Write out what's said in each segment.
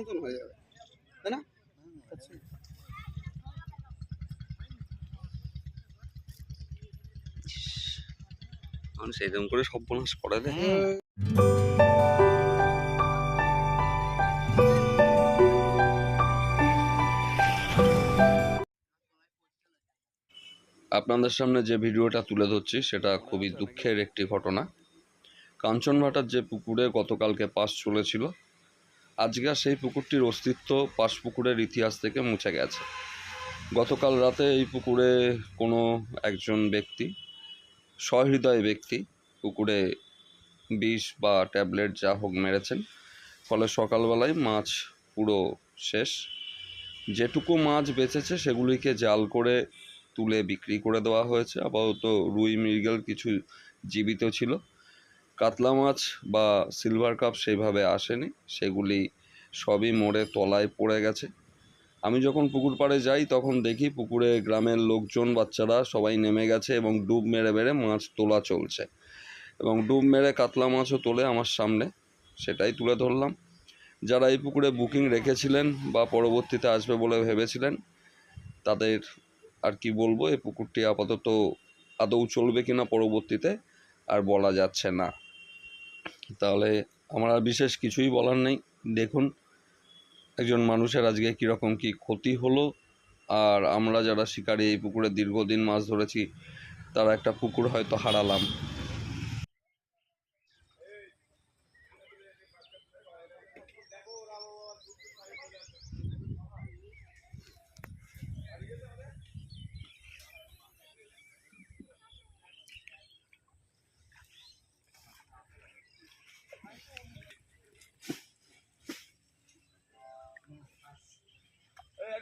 মতন হয়ে যাবে তাই না? মানুষ এরকম করে সর্বনাশ করে দেয়। আপনাদের সামনে যে ভিডিওটা তুলে ধরছি সেটা খুবই দুঃখের একটি ঘটনা। কাঞ্চনভাটার যে পুকুরে গতকালকে পাস চলেছিল আর সেই পুকুরটির অস্তিত্ব পাশ পুকুরের ইতিহাস থেকে মুছে গেছে। গতকাল রাতে এই পুকুরে কোনো একজন ব্যক্তি, সহৃদয় ব্যক্তি, পুকুরে বিষ বা ট্যাবলেট যা হোক মেরেছেন। ফলে সকালবেলায় মাছ পুরো শেষ। যেটুকু মাছ বেঁচেছে সেগুলিকে জাল করে তুলে বিক্রি করে দেওয়া হয়েছে। আপাতত রুই, মৃগেল কিছু জীবিত ছিল। কাতলা মাছ বা সিলভার কাপ সেইভাবে আসেনি। সেগুলি সবই মরে তলায় পড়ে গেছে। আমি যখন পুকুর পাড়ে যাই, তখন দেখি পুকুরে গ্রামের লোকজন, বাচ্চারা সবাই নেমে গেছে এবং ডুব মেরে মেরে মাছ তোলা চলছে। এবং ডুব মেরে কাতলা মাছও তোলে আমার সামনে, সেটাই তুলে ধরলাম। যারা এই পুকুরে বুকিং রেখেছিলেন বা পরবর্তীতে আসবে বলে ভেবেছিলেন, তাদের আর কি বলব, এই পুকুরটি আপাতত আদৌ চলবে কিনা পরবর্তীতে আর বলা যাচ্ছে না। তাহলে আমার আর বিশেষ কিছুই বলার নেই। দেখুন, একজন মানুষের আজকে কীরকম কি ক্ষতি হলো, আর আমরা যারা শিকারি এই পুকুরে দীর্ঘদিন মাছ ধরেছি, তারা একটা পুকুর হয়তো হারালাম।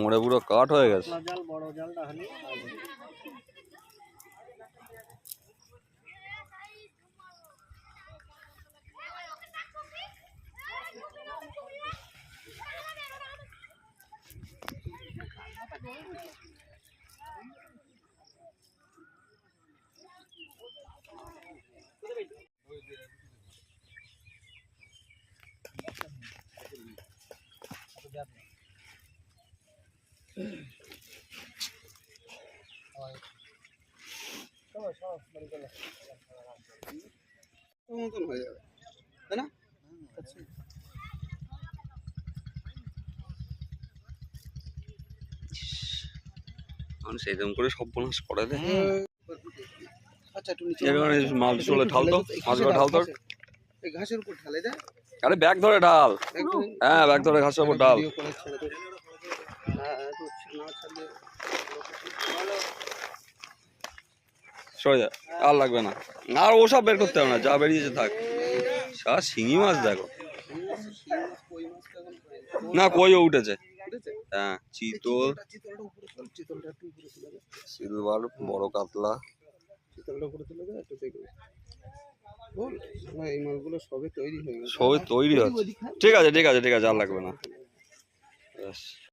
মোড়ে পুরো কাট হয়ে গেছে। Thank বড় মতন হয়ে। যাবে তাই না মানুষ এরকম করে করে দেয় আচ্ছা এখানে মাল চলে ঢাল তো মাছগুলো ঢাল তো ঘাসের উপর ঢালে দেয় আরে ব্যাগ ধরে ঢাল। হ্যাঁ ব্যাগ ধরে ঘাসের উপর ঢাল। সরে আর লাগবে না। আর ওসব বের করতে হবে না যা বেরিয়েছে থাক। সারা শিঙি মাছ দেখো। না কইও উঠেছে? হ্যাঁ চিতল। সিলভার বড় কাতলা। চিতলটা উপরে তুলে দে একটু দেখবে। বল না, এই মালগুলো সবে তৈরি হয়ে গেছে। সবই তৈরি হচ্ছে। ঠিক আছে ঠিক আছে ঠিক আছে আর লাগবে না। ব্যাস।